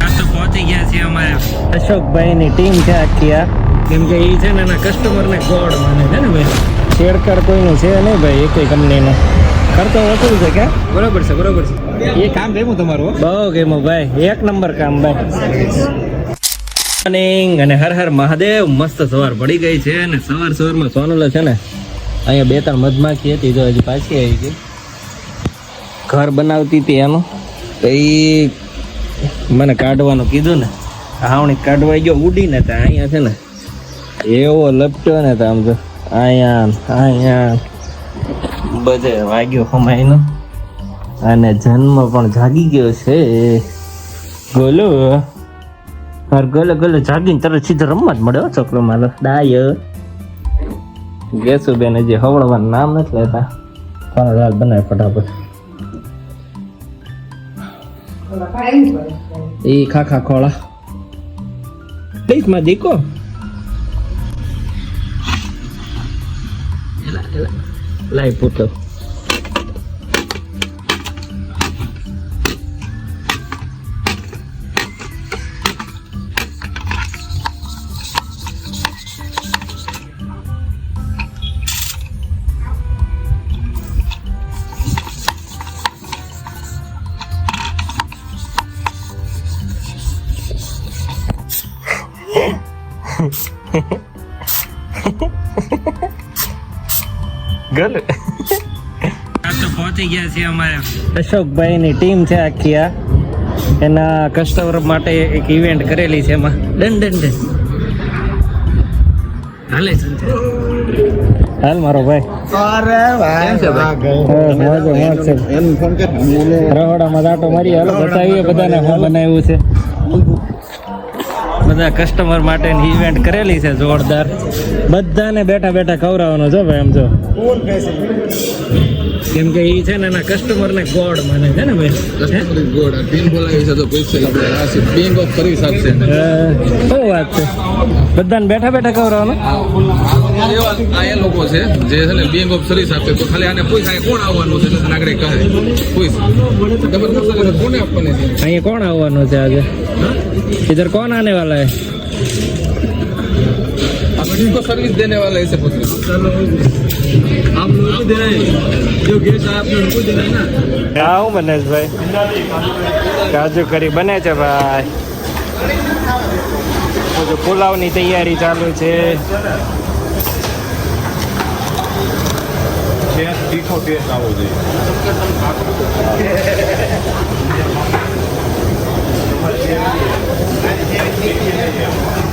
આ તો પહોંચી ગયા છે અમારે. અશોકભાઈની ટીમ છે આખી આ. કેમ કે એ છે ને એના કસ્ટમરને ગોડ માને છે ને ભાઈ. શેરકર કોઈનું છે નહીં ભાઈ એકેય કંપનીનું ખર્ચો વસૂલ છે કે બરોબર છે બરોબર છે. એ કામ ગમ્યું તમારું બહુ ગમ્યું ભાઈ એક નંબર કામ ભાઈ. મોર્નિંગ અને હર હર મહાદેવ મસ્ત સવાર પડી ગઈ છે અને સવાર સવારમાં સોનલ છે ને અહીંયા બે ત્રણ મધમાખી હતી જો હજી પાછી આવી ગઈ. ઘર બનાવતી હતી એનું. તો એ મને કાઢવાનું કીધું ને, હાવણી કાઢવા ગયો, ઉડીને તો અહીંયા છે ને, એવો લપટ્યો ને તો આમ તો, અહીંયા અહીંયા બધે વાગ્યો હમાઈનો અને જન્મ પણ જાગી ગયો છે. ગોલો, તાર ગલે ગોલે જાગીને તરત સીધો રમવા જ મળ્યો છોકરો મારો, ડાય. ગેસુ બેન હજી હવળવાનું નામ નથી લેતા. પણ દાળ બનાવે ફટાફટ. એ ખાખા ખોળા. પ્લીઝમાં દીકો લાઈ પૂતો. ગલ આ તો પહોંચી ગયા છીએ અશોકભાઈ અશોકભાઈની ટીમ છે આખી આ. એના કસ્ટમર માટે એક ઇવેન્ટ કરેલી છે એમાં. Done done done. હાલે હાલ મારો ભાઈ. કેમ છે ભાઈ? હા, મોજે મોજ રહોડામાં દાટો મારી હાલો બતાવીએ બધાને હું બનાવ્યું છે. બધા કસ્ટમર માટેની ઇવેન્ટ કરેલી છે જોરદાર. બધાને બેઠા બેઠા ખવડાવવાનો છો ભાઈ, આમ જો. કેમ કે એ છે ને એના કસ્ટમરને ગોડ માને છે ને ભાઈ. ગોડ પિન બોલાવી છે તો પૈસા આપણે આ છે. બેંક ઓફ કરી ને? શું વાત છે? બધાને બેઠા બેઠા ખવડાવવાનું? આ એ લોકો છે જે છે ને બેંક ઓફ સર્વિસ આપે તો ખાલી આને પૂછાય કોણ આવવાનું છે? નાગરિક કહે. પૂછ. ખબર કોને આપવાની છે? અહીંયા કોણ આવવાનું છે આજે? ઇધર કોણ આને વાલા હે आप किसको सर्विस देने वाले ऐसे पूछ रहे आप लोगों को देना है जो गेस्ट है आपने उनको देना है ना હા હું મનેશભાઈ કાજુ કરી બને છે ભાઈ બધું પુલાવની તૈયારી ચાલુ છે તીખો ટેસ્ટ આવવો જોઈએ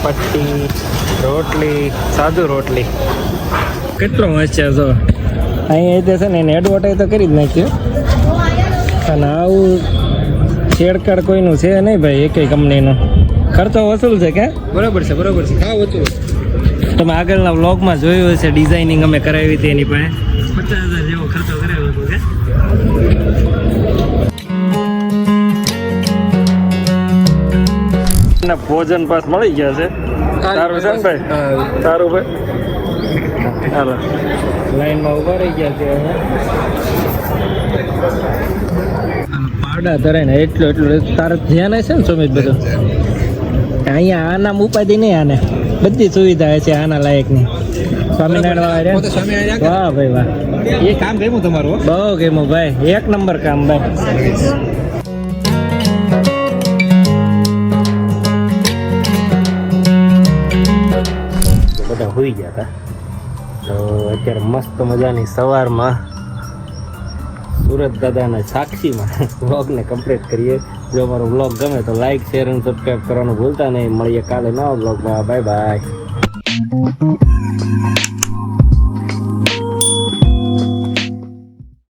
પટ્ટી રોટલી સાદું રોટલી. કેટલો મસ્ત છે તો. અહીંયા તે છે ને એને એડવર્ટાઈઝ તો કરી જ નાખ્યું. અને આવું છેડકાડ કોઈનું છે નહીં ભાઈ એકેય કંપનીનો ખર્ચો વસૂલ છે કે? બરાબર છે બરાબર છે. હા વચ્ચે તમે આગળના વ્લોગમાં જોયું હશે ડિઝાઇનિંગ અમે કરાવી હતી એની પાસે. પચાસ હજાર જેવો ખર્ચો કરેલો હતો કે? ને ભોજન પાસ મળી ગયા છે. સારું છે ને ભાઈ? સારું ભાઈ? હાલો. લાઈનમાં ઊભા રહી ગયા છે પાડા ધરે ને એટલું એટલું તારે ધ્યાન હશે ને સુમિત બધું? અહીંયા આના ઉપાધિ નહીં આને. બધી સુવિધા છે આના લાયકની. સ્વામિનારાયણ વાળા વાહ ભાઈ વાહ. એ કામ કેવું તમારું? બહુ ગેમો ભાઈ. એક નંબર કામ ભાઈ. હોઈ ગયા હતા તો અત્યારે મસ્ત મજાની સવારમાં સુરત દાદાના સાક્ષીમાં વ્લોગને કમ્પ્લીટ કરીએ. જો અમારો વ્લોગ ગમે તો લાઈક શેર અને સબસ્ક્રાઈબ કરવાનું ભૂલતા નહીં. મળીએ કાલે નવા વ્લોગમાં. Bye bye